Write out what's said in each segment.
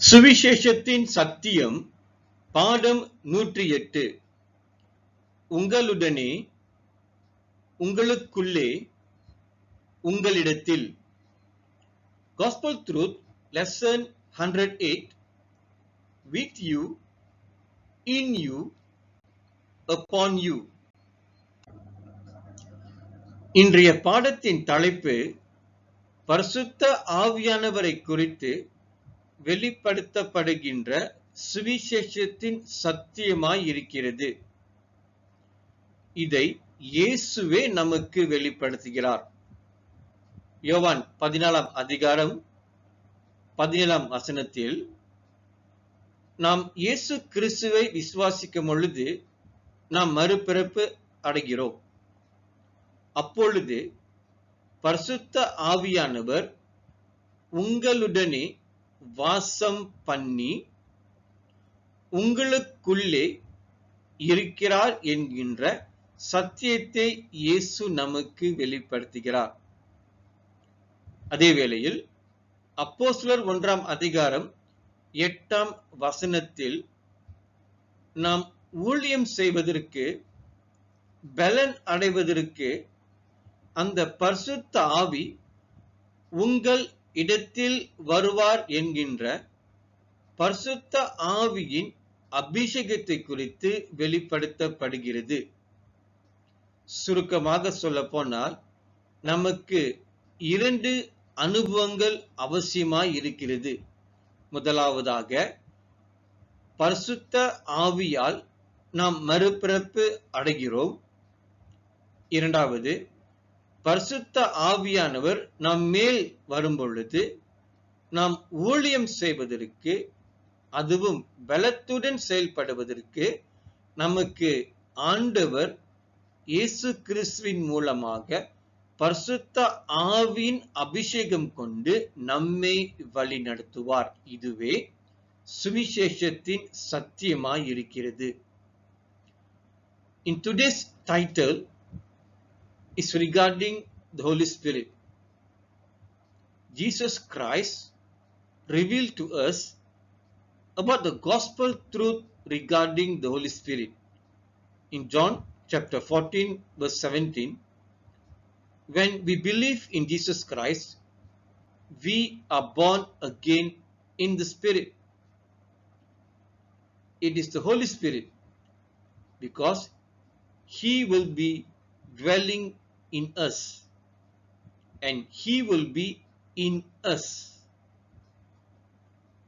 சுவிசேஷத்தின் சத்தியம் பாடம் நூற்றி எட்டு உங்களுடனே உங்களுக்குள்ளே உங்களிடத்தில். Gospel truth lesson hundred eight with you in you upon you இன்றைய பாடத்தின் தலைப்பு பரிசுத்த ஆவியானவரை குறித்து வெளிப்படுத்தப்படுகின்ற சுவிசேஷத்தின் சத்தியமாய் இருக்கிறது. இதை இயேசுவே நமக்கு வெளிப்படுத்துகிறார். யோவான் பதினாலாம் அதிகாரம் பதினேழாம் வசனத்தில் நாம் இயேசு கிறிஸ்துவை விசுவாசிக்கும் பொழுது நாம் மறுபிறப்பு அடைகிறோம். அப்பொழுது பரிசுத்த ஆவியானவர் உங்களுடனே வாசம் பண்ணி உங்களுக்குள்ளே இருக்கிறார் என்கின்ற சத்தியத்தை இயேசு நமக்கு வெளிப்படுத்துகிறார். அதே வேளையில் அப்போஸ்லர் ஒன்றாம் அதிகாரம் எட்டாம் வசனத்தில் நாம் ஊழியம் செய்வதற்கு பலன் அடைவதற்கு அந்த பரிசுத்த ஆவி உங்கள் இடத்தில் வருவார் என்கின்ற பரிசுத்த ஆவியின் அபிஷேகத்தை குறித்து வெளிப்படுத்தப்படுகிறது. சுருக்கமாக சொல்ல போனால் நமக்கு இரண்டு அனுபவங்கள் அவசியமாய் இருக்கிறது. முதலாவதாக பரிசுத்த ஆவியால் நாம் மறுபிறப்பு அடைகிறோம். இரண்டாவது பரிசுத்த ஆவியானவர் நம் மேல் வரும் பொழுது நாம் ஊழியம் செய்வதற்கு அதுவும் பலத்துடன் செயல்படுவதற்கு நமக்கு ஆண்டவர் இயேசு கிறிஸ்துவின் மூலமாக பரிசுத்த ஆவியின் அபிஷேகம் கொண்டு நம்மை வழி நடத்துவார். இதுவே சுவிசேஷத்தின் சத்தியமாய் இருக்கிறது in today's title is regarding the Holy Spirit. Jesus Christ revealed to us about the gospel truth regarding the Holy Spirit. In John chapter 14 verse 17, when we believe in Jesus Christ, we are born again in the Spirit. It is the Holy Spirit because He will be dwelling in us and he will be in us.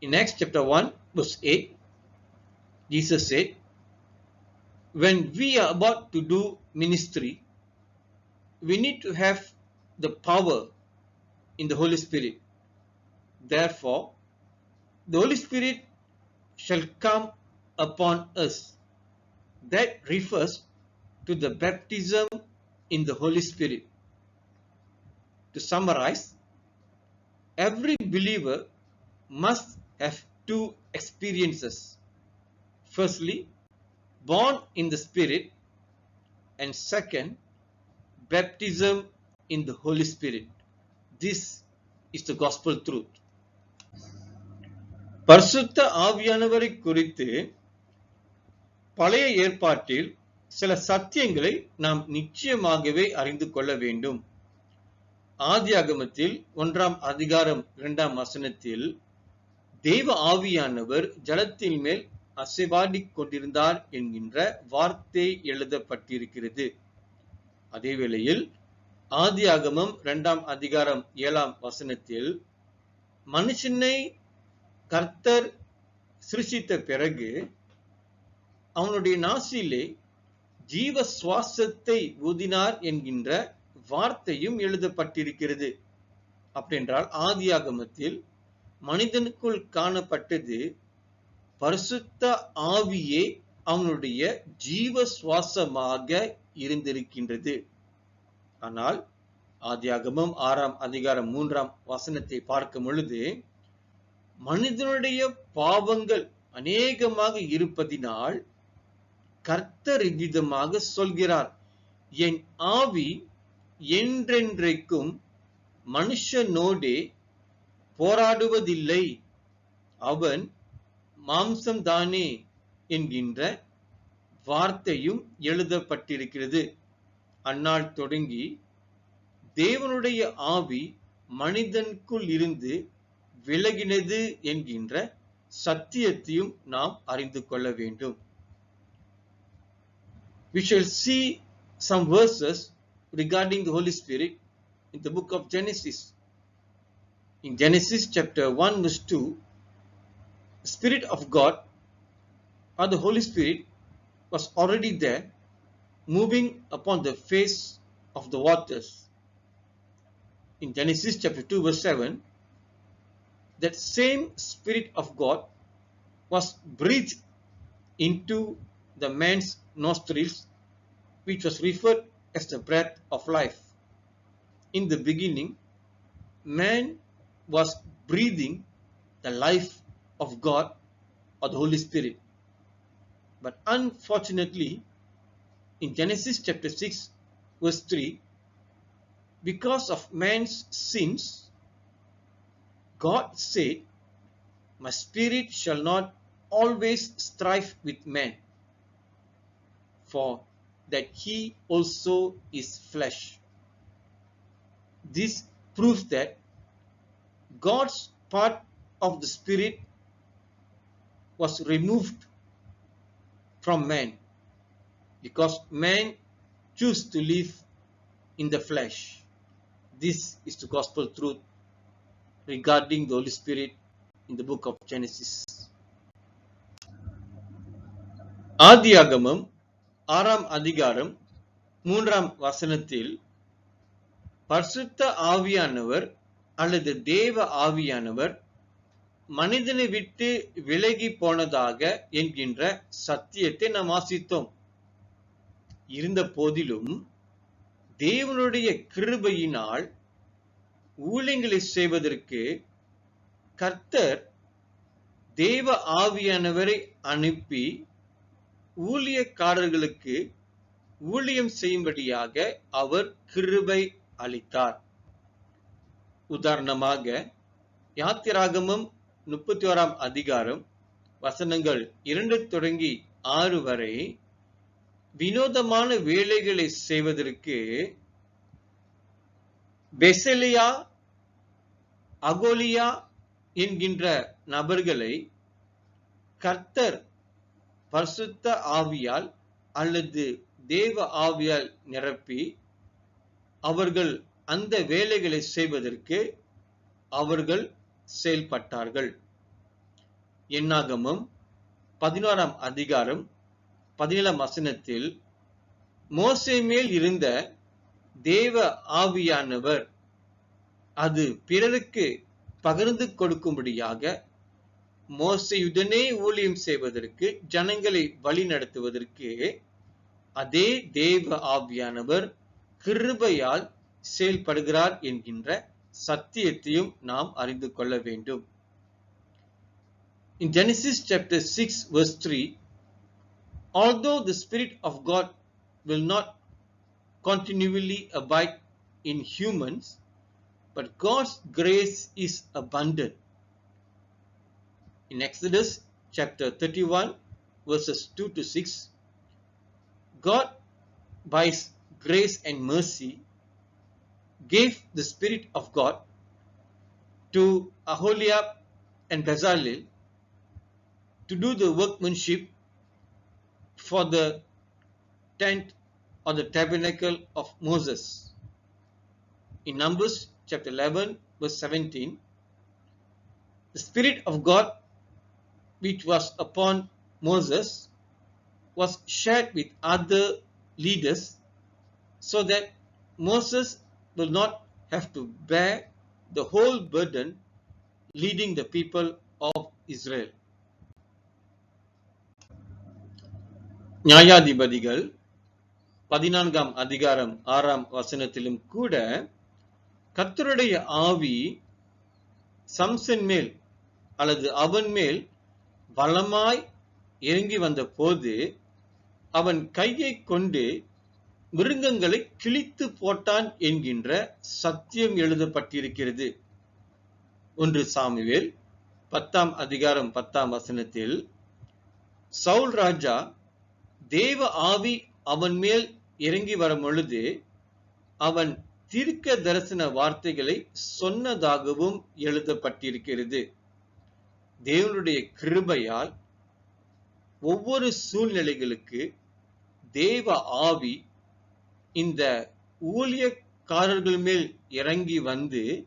In Acts chapter 1 verse 8, Jesus said, when we are about to do ministry, we need to have the power in the Holy Spirit. Therefore, the Holy Spirit shall come upon us. That refers to the baptism in the Holy Spirit. To summarize, every believer must have two experiences. Firstly, born in the Spirit, and second, baptism in the Holy Spirit. This is the gospel truth. பரிசுத்த ஆவியானவரை குறித்து பழைய ஏற்பாட்டில் சில சத்தியங்களை நாம் நிச்சயமாகவே அறிந்து கொள்ள வேண்டும். ஆதியாகமத்தில் ஒன்றாம் அதிகாரம் இரண்டாம் வசனத்தில் தெய்வ ஆவியானவர் ஜலத்தின் மேல் அசைவாடி கொண்டிருந்தார் என்கின்ற வார்த்தை எழுதப்பட்டிருக்கிறது. அதே வேளையில் ஆதியாகமம் இரண்டாம் அதிகாரம் ஏழாம் வசனத்தில் மனுஷனை கர்த்தர் சிருஷித்த பிறகு அவனுடைய நாசிலே ஜீவ சுவாசத்தை ஊதினார் என்கின்ற வார்த்தையும் எழுதப்பட்டிருக்கிறது. அப்படின்றால் ஆதியாகமத்தில் மனிதனுக்குள் காணப்பட்டது பரிசுத்த ஆவியே அவனுடைய ஜீவ சுவாசமாக இருந்திருக்கின்றது. ஆனால் ஆதியாகமம் ஆறாம் அதிகாரம் மூன்றாம் வசனத்தை பார்க்கும் பொழுது மனிதனுடைய பாவங்கள் அநேகமாக இருப்பதினால் கர்த்தர் சொல்கிறார் என் ஆவி என்றென்றைக்கும் மனுஷனோடே போராடுவதில்லை. அவன் மாம்சம்தானே என்கின்ற வார்த்தையும் எழுதப்பட்டிருக்கிறது. அந்நாள் தொடங்கி தேவனுடைய ஆவி மனிதனுக்குள் இருந்து விலகினது என்கின்ற சத்தியத்தையும் நாம் அறிந்து கொள்ள வேண்டும். We shall see some verses regarding the Holy Spirit in the book of Genesis. In Genesis chapter 1 verse 2, the Spirit of God or the Holy Spirit was already there moving upon the face of the waters. In Genesis chapter 2 verse 7, that same Spirit of God was breathed into the man's nostrils, which was referred as the breath of life. In the beginning, man was breathing the life of God or the Holy Spirit. But unfortunately, in Genesis chapter 6, verse 3, because of man's sins, God said, My spirit shall not always strive with man, for that he also is flesh. This proves that God's part of the spirit was removed from man because man choose to live in the flesh. This is the gospel truth regarding the Holy Spirit in the book of Genesis. ஆதியாகமம் ஆறாம் அதிகாரம் மூன்றாம் வசனத்தில் பரிசுத்த ஆவியானவர் அல்லது தேவ ஆவியானவர் மனிதனை விட்டு விலகி போனதாக என்கின்ற சத்தியத்தை நாம் வாசித்தோம் இருந்த போதிலும் தேவனுடைய கிருபையினால் ஊழியங்களை செய்வதற்கு கர்த்தர் தேவ ஆவியானவரை அனுப்பி ஊழியக்காரர்களுக்கு ஊழியம் செய்யும்படியாக அவர் கிருபை அளித்தார். உதாரணமாக யாத்திராகமம் முப்பத்தி ஓராம் அதிகாரம் வசனங்கள் இரண்டு தொடங்கி ஆறு வரை வினோதமான வேலைகளை செய்வதற்கு பெசலியா அகோலியா என்கின்ற நபர்களை கர்த்தர் பரிசுத்த ஆவியால் அல்லது தேவ ஆவியால் நிரப்பி அவர்கள் அந்த வேலைகளை செய்வதற்கு அவர்கள் செயல்பட்டார்கள். என்னாகமும் பதினோராம் அதிகாரம் பதினேழாம் வசனத்தில் மோசை மேல் இருந்த தேவ ஆவியானவர் அது பிறருக்கு பகிர்ந்து கொடுக்கும்படியாக மோசையுடனே ஊழியம் செய்வதற்கு ஜனங்களை வழி நடத்துவதற்கு அதே தேவ ஆவியானவர் கிருபையால் செயல்படுகிறார் என்கின்ற சத்தியத்தையும் நாம் அறிந்து கொள்ள வேண்டும் In Genesis chapter 6 verse 3, although the Spirit of God will not continually abide in humans, but God's grace is abundant. In Exodus chapter 31 verses 2 to 6, God by His grace and mercy gave the Spirit of God to Aholiab and Bezalel to do the workmanship for the tent or the tabernacle of Moses. In Numbers chapter 11 verse 17, the Spirit of God which was upon Moses was shared with other leaders so that Moses will not have to bear the whole burden leading the people of Israel. நியாயாதிபதிகள் பதினான்காம் அதிகாரம் ஆறாம் வசனத்திலும் கூட கத்தருடைய ஆவி சம்சன் மேல் அல்லது அவன் மேல் பலமாய் இறங்கி வந்த போது அவன் கையை கொண்டு மிருகங்களை கிழித்து போட்டான் என்கின்ற சத்தியம் எழுதப்பட்டிருக்கிறது. ஒன்று சாமுவேல் பத்தாம் அதிகாரம் பத்தாம் வசனத்தில் சவுல் ராஜா தேவ ஆவி அவன் மேல் இறங்கி வரும் பொழுது அவன் தீர்க்க தரிசன வார்த்தைகளை சொன்னதாகவும் எழுதப்பட்டிருக்கிறது. தேவனுடைய கிருபையால் ஒவ்வொரு சூழ்நிலைகளுக்கு தேவ ஆவி இந்த ஊழியக்காரர்கள் மேல் இறங்கி வந்து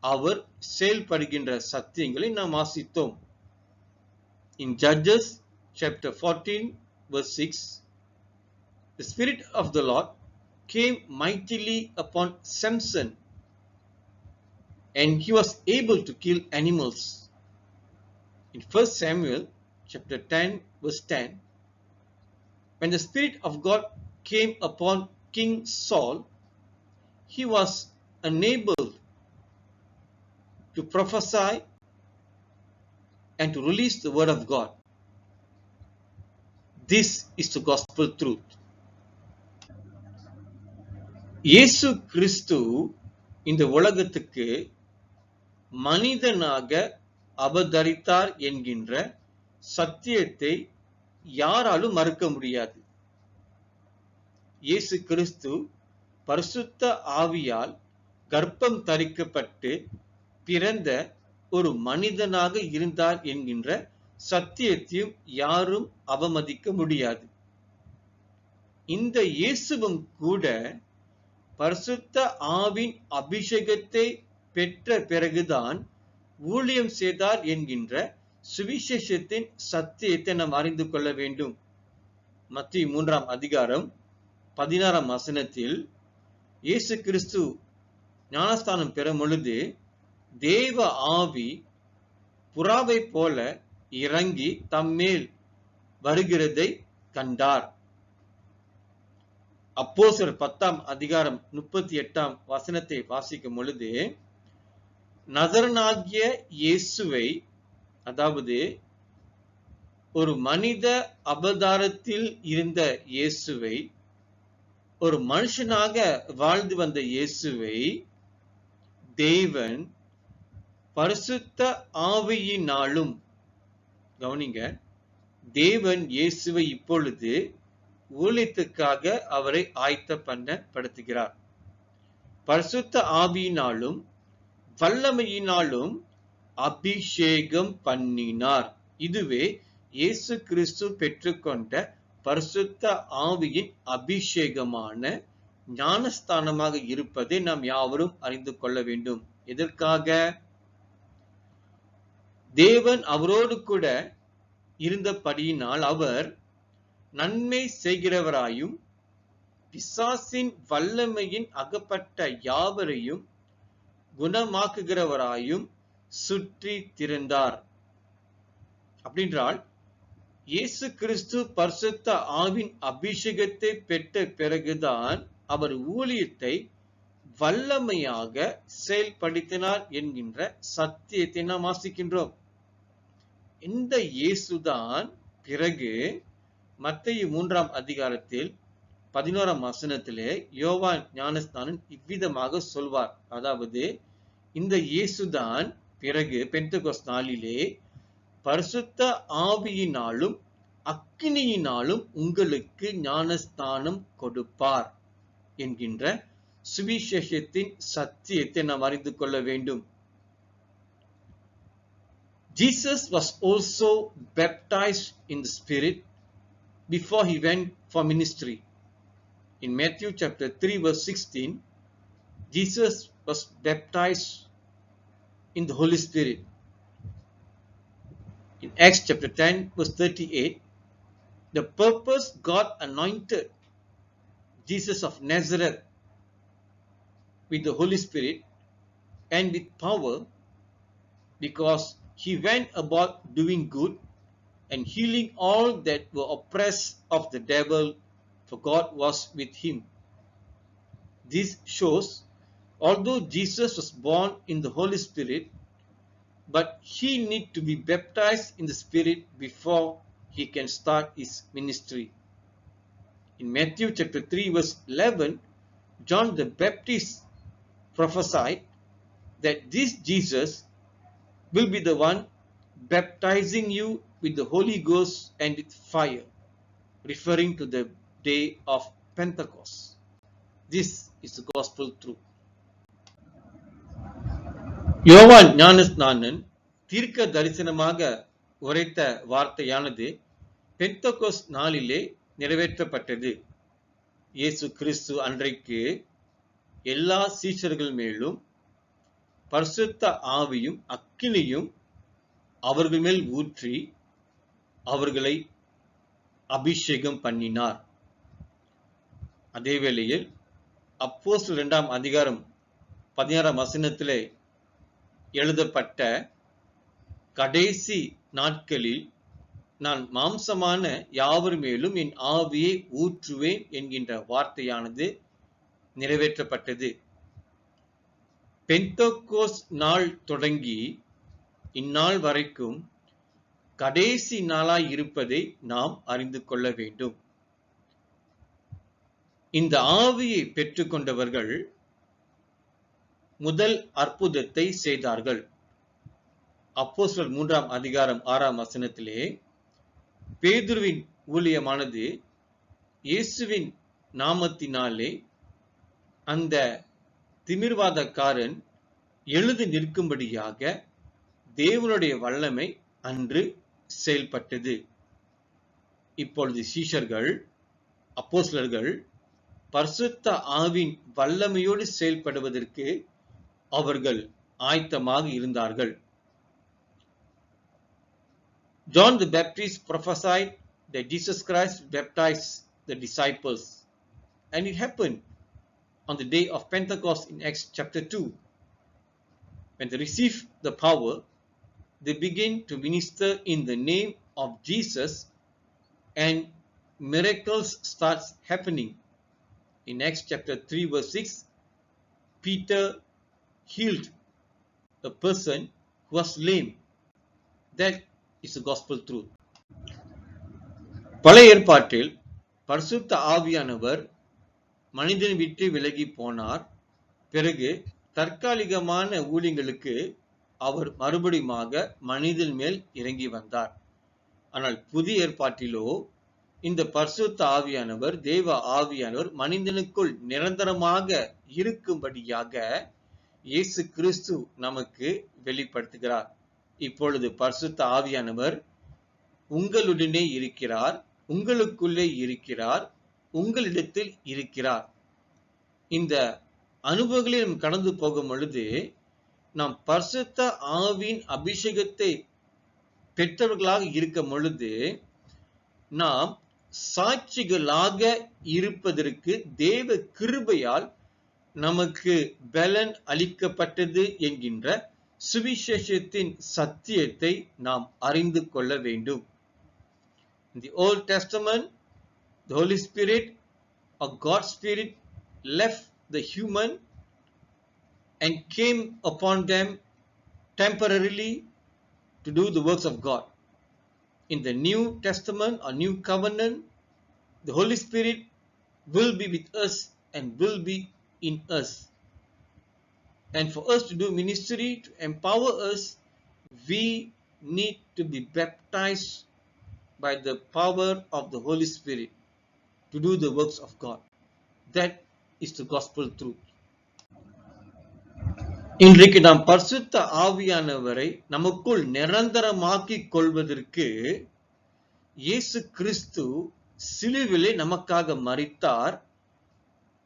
அவர் செயல்படுகின்ற சத்தியங்களை நாம் வாசித்தோம். In Judges chapter 14 verse 6 the spirit of the lord came mightily upon samson and he was able to kill animals. in 1 samuel chapter 10 verse 10 when the spirit of god came upon king saul he was unable to prophesy and to release the word of God. This is the gospel truth. இயேசு கிறிஸ்து இந்த உலகத்துக்கு மனிதனாக அவதரித்தார் என்கின்ற சத்தியத்தை யாராலும் மறுக்க முடியாது. இயேசு கிறிஸ்து பரிசுத்த ஆவியால் கர்ப்பம் தரிக்கப்பட்டு பிறந்த ஒரு மனிதனாக இருந்தார் என்கின்ற சத்தியத்தையும் யாரும் அவமதிக்க முடியாது. இந்த இயேசுவும் கூட பரிசுத்த ஆவின் அபிஷேகத்தை பெற்ற பிறகுதான் ஊழியம் செய்தார் என்கின்ற சுவிசேஷத்தின் சத்தியத்தை நாம் அறிந்து கொள்ள வேண்டும். மத்திய மூன்றாம் அதிகாரம் பதினாறாம் வசனத்தில் இயேசு கிறிஸ்து ஞானஸ்தானம் பெறும் பொழுது தேவ ஆவி புறாவை போல இறங்கி தம்மேல் வருகிறதை கண்டார். அப்போசர் பத்தாம் அதிகாரம் முப்பத்தி எட்டாம் வசனத்தை வாசிக்கும் பொழுது நகரனாகிய இயேசுவை அதாவது ஒரு மனித அபதாரத்தில் இருந்த இயேசுவை ஒரு மனுஷனாக வாழ்ந்து வந்த இயேசுவை தேவன் பரிசுத்த ஆவியினாலும் கவனிங்க தேவன் இயேசுவை இப்பொழுது ஊழியத்துக்காக அவரை ஆயத்த பண்ண படுத்துகிறார் பரிசுத்த ஆவியினாலும் வல்லமையினாலும் அபிஷேகம் பண்ணினார். இதுவே இயேசு கிறிஸ்து பெற்றுக்கொண்ட பரிசுத்த ஆவியின் அபிஷேகமான ஞானஸ்தானமாக இருப்பதை நாம் யாவரும் அறிந்து கொள்ள வேண்டும். எதற்காக? தேவன் அவரோடு கூட இருந்தபடியினால் அவர் நன்மை செய்கிறவராயும் பிசாசின் வல்லமையின் அகப்பட்ட யாவரையும் குணமாக்குகிறவராயும் சுற்றி திறந்தார் அப்படின்றால் இயேசு கிறிஸ்து பரிசுத்த ஆவின் அபிஷேகத்தை பெற்ற பிறகுதான் அவர் ஊழியத்தை வல்லமையாக செயல்படுத்தினார் என்கின்ற சத்தியத்தை நாம் வாசிக்கின்றோம். இந்த இயேசுதான் பிறகு மத்திய மூன்றாம் அதிகாரத்தில் பதினோராம் வசனத்திலே யோவான் ஞானஸ்தானன் இவ்விதமாக சொல்வார் அதாவது இந்த இயேசுதான் பிறகு பெந்தகோஸ் நாளிலே பரிசுத்த ஆவியினாலும் அக்கினியினாலும் உங்களுக்கு ஞானஸ்தானம் கொடுப்பார் என்கின்ற சுவிசேஷத்தின் சத்தியத்தை நாம் அறிந்து கொள்ள வேண்டும் Jesus was also baptized in the spirit before he for ministry. In Matthew chapter 3 verse 16, Jesus was baptized in the Holy Spirit. In Acts chapter 10 verse 38, the purpose God anointed Jesus of Nazareth with the Holy Spirit and with power because he went about doing good and healing all that were oppressed of the devil, for God was with him. This shows, although Jesus was born in the Holy Spirit, but he need to be baptized in the Spirit before he can start his ministry. In Matthew chapter 3 verse 11, John the Baptist prophesied that this Jesus will be the one baptizing you with the Holy Ghost and with fire, referring to the day of Pentecost. This is the gospel truth. யோவான் ஞானஸ்நானன் தீர்க்க தரிசனமாக உரைத்த வார்த்தையானது பெந்தகோஸ் நாளிலே நிறைவேற்றப்பட்டது இயேசு கிறிஸ்து அன்றைக்கு எல்லா சீஷர்கள் மேலும் பரிசுத்த ஆவியும் அக்கினியும் அவர்கள் மேல் ஊற்றி அவர்களை அபிஷேகம் பண்ணினார் அதே வேளையில் அப்போஸ் இரண்டாம் அதிகாரம் பதினாறாம் வசனத்திலே எழுதப்பட்ட கடைசி நாட்களில் நான் மாம்சமான யாவர் மேலும் என் ஆவியை ஊற்றுவேன் என்கின்ற வார்த்தையானது நிறைவேற்றப்பட்டது. பெந்தோகோஸ் நாள் தொடங்கி இந்நாள் வரைக்கும் கடைசி நாளாய் இருப்பதை நாம் அறிந்து கொள்ள வேண்டும். இந்த ஆவியை பெற்றுக்கொண்டவர்கள் முதல் அற்புதத்தை செய்தார்கள். அப்போஸ்தலர் மூன்றாம் அதிகாரம் ஆறாம் வசனத்திலே பேதுருவின் ஊழியமானது இயேசுவின் நாமத்தினாலே அந்த திமிர்வாதக்காரன் எழுது நிற்கும்படியாக தேவனுடைய வல்லமை அன்று செயல்பட்டது. இப்பொழுது சீஷர்கள் அப்போஸ்லர்கள் பரிசுத்த ஆவின் வல்லமையோடு செயல்படுவதற்கு அவர்கள் ஆயத்தமாக இருந்தார்கள் John the Baptist prophesied that Jesus Christ baptized the disciples. And it happened on the day of Pentecost in Acts chapter 2. When they received the power, they begin to minister in the name of Jesus and miracles starts happening. In Acts chapter 3 verse 6, Peter healed a person who was lame. That is the gospel truth. பழைய ஏற்பாட்டில் பரிசுத்த ஆவியானவர் மனிதன் விட்டு விலகி போனார் பிறகு தற்காலிகமான ஊழியங்களுக்கு அவர் மறுபடியுமாக மனிதன் மேல் இறங்கி வந்தார் ஆனால் புதிய ஏற்பாட்டிலோ இந்த பரிசுத்த ஆவியானவர் தேவ ஆவியானவர் மனிதனுக்குள் நிரந்தரமாக இருக்கும்படியாக இயேசு கிறிஸ்து நமக்கு வெளிப்படுத்துகிறார். இப்பொழுது பரிசுத்த ஆவியானவர் உங்களுடனே இருக்கிறார் உங்களுக்குள்ளே இருக்கிறார் உங்களிடத்தில் இருக்கிறார். இந்த அனுபவங்களை நாம் கடந்து போகும் பொழுது நாம் பரிசுத்த ஆவியின் அபிஷேகத்தை பெற்றவர்களாக இருக்கும் பொழுது நாம் சாட்சிகளாக இருப்பதற்கு தேவ கிருபையால் நமக்கு பலன் அளிக்கப்பட்டது என்கின்ற சுவிசேஷத்தின் சத்தியத்தை நாம் அறிந்து கொள்ள வேண்டும் In the Old Testament, the Holy Spirit or God's Spirit left the human and came upon them temporarily to do the works of God. In the New Testament or New Covenant, the Holy Spirit will be with us and will be in us. And for us to do ministry, to empower us, we need to be baptized by the power of the Holy Spirit to do the works of God. That is the gospel truth. இன்றைக்கு நாம் பரிசுத்த ஆவியானவரை நமக்குள் நிரந்தரமாக்கிக் கொள்வதற்கு இயேசு கிறிஸ்து சிலுவிலே நமக்காக மறித்தார்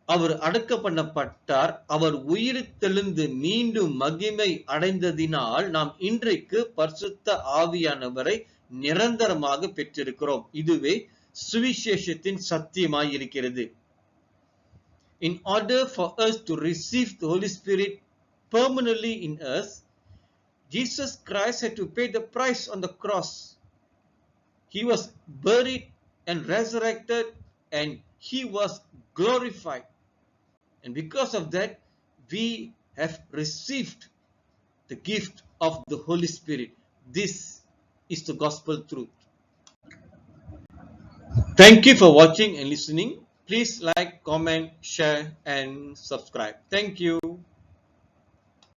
அவர் அடக்க பண்ணப்பட்டார் அவர் உயிர் தெழுந்து மீண்டும் மகிமை அடைந்ததினால் நாம் இன்றைக்கு பரிசுத்த ஆவியானவரை நிரந்தரமாக பெற்றிருக்கிறோம். இதுவே சுவிசேஷத்தின் சத்தியமாய் இருக்கிறது. In order for us to receive the holy spirit permanently in us jesus christ had to pay the price on the cross. He was buried and resurrected and he was glorified. And because of that we have received the gift of the holy spirit. This is the gospel truth. Thank you for watching and listening. Please like comment share and subscribe. Thank you